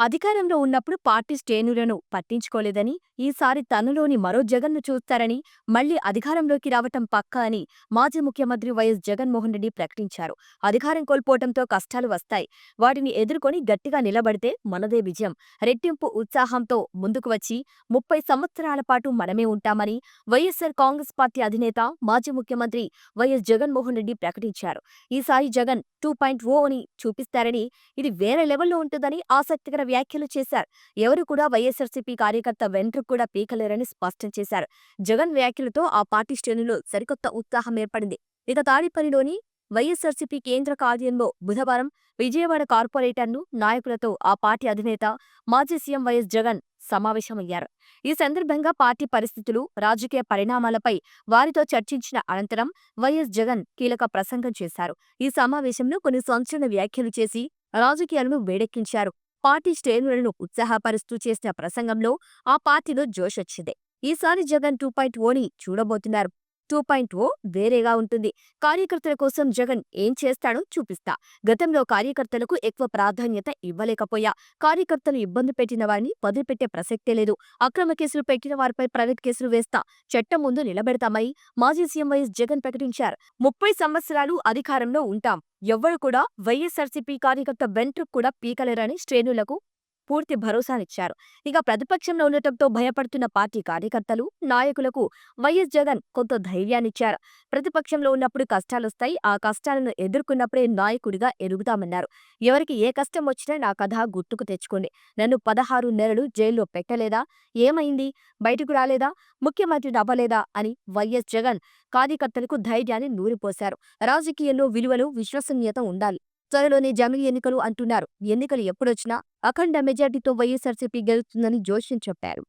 అధికారంలో ఉన్నప్పుడు పార్టీ శ్రేణులను పట్టించుకోలేదని ఈసారి తనలోని మరో జగన్ను చూస్తారని మళ్ళీ అధికారంలోకి రావటం పక్కా అని మాజీ ముఖ్యమంత్రి వైఎస్ జగన్మోహన్ రెడ్డి ప్రకటించారు. అధికారం కోల్పోవటంతో కష్టాలు వస్తాయి. వాటిని ఎదుర్కొని గట్టిగా నిలబడితే మనదే విజయం. రెట్టింపు ఉత్సాహంతో ముందుకు వచ్చి ముప్పై సంవత్సరాల పాటు మనమే ఉంటామని వైఎస్సార్ కాంగ్రెస్ పార్టీ అధినేత మాజీ ముఖ్యమంత్రి వైఎస్ జగన్మోహన్ రెడ్డి ప్రకటించారు. ఈసారి జగన్ టూ పాయింట్ ఓ అని చూపిస్తారని ఇది వేరే లెవెల్లో ఉంటుందని ఆసక్తికర వ్యాఖ్యలు చేశారు. ఎవరు కూడా వైఎస్ఆర్సీపీ కార్యకర్త వెంట్రుకు కూడా పీకలేరని స్పష్టం చేశారు. జగన్ వ్యాఖ్యలతో ఆ పార్టీ శ్రేణులు సరికొత్త ఉత్సాహం ఏర్పడింది. ఇక తాడిపల్లిలోని వైఎస్ఆర్సీపీ కేంద్ర కార్యాలయంలో బుధవారం విజయవాడ కార్పొరేటర్ను నాయకులతో ఆ పార్టీ అధినేత మాజీ సీఎం వైఎస్ జగన్ సమావేశమయ్యారు. ఈ సందర్భంగా పార్టీ పరిస్థితులు రాజకీయ పరిణామాలపై వారితో చర్చించిన అనంతరం వైఎస్ జగన్ కీలక ప్రసంగం చేశారు. ఈ సమావేశంలో కొన్ని సంచలన వ్యాఖ్యలు చేసి రాజకీయాలను వేడెక్కించారు. పార్టీ శ్రేణులను ఉత్సాహపరుస్తూ చేసిన ప్రసంగంలో ఆ పార్టీలో జోషొచ్చింది. ఈసారి జగన్ టూ పాయింట్ ఓని చూడబోతున్నారు. టూ పాయింట్ ఓ వేరేగా ఉంటుంది. కార్యకర్తల కోసం జగన్ ఏం చేస్తాడో చూపిస్తా. గతంలో కార్యకర్తలకు ఎక్కువ ప్రాధాన్యత ఇవ్వలేకపోయా. కార్యకర్తలు ఇబ్బంది పెట్టిన వారిని వదిలిపెట్టే ప్రసక్తే లేదు. అక్రమ కేసులు పెట్టిన వారిపై ప్రైవేట్ కేసులు వేస్తా. చట్టం ముందు నిలబెడతామని మాజీ సీఎం వైఎస్ జగన్ ప్రకటించారు. ముప్పై సంవత్సరాలు అధికారంలో ఉంటాం. ఎవ్వరు కూడా వైఎస్ఆర్సీపీ కార్యకర్త వెంట్రుకు కూడా పీకలేరని శ్రేణులకు పూర్తి భరోసానిచ్చారు. ఇక ప్రతిపక్షంలో ఉండటంతో భయపడుతున్న పార్టీ కార్యకర్తలు నాయకులకు వైఎస్ జగన్ కొంత ధైర్యాన్నిచ్చారు. ప్రతిపక్షంలో ఉన్నప్పుడు కష్టాలొస్తాయి ఆ కష్టాలను ఎదుర్కొన్నప్పుడే నాయకుడిగా ఎదుగుతామన్నారు. ఎవరికి ఏ కష్టం వచ్చినా నా కథ గుర్తుకు తెచ్చుకోండి. నన్ను పదహారు నెలలు జైల్లో పెట్టలేదా? ఏమైంది? బయటకు రాలేదా? ముఖ్యమంత్రి అవ్వలేదా అని వైఎస్ జగన్ కార్యకర్తలకు ధైర్యాన్ని నూరిపోశారు. రాజకీయంలో విలువలు విశ్వసనీయత ఉండాలి. త్వరలోనే జమిలి ఎన్నికలు అంటున్నారు. ఎన్నికలు ఎప్పుడొచ్చినా అఖండ మెజార్టీతో వైఎస్ఆర్సీపీ గెలుస్తుందని జోష్యం చెప్పారు.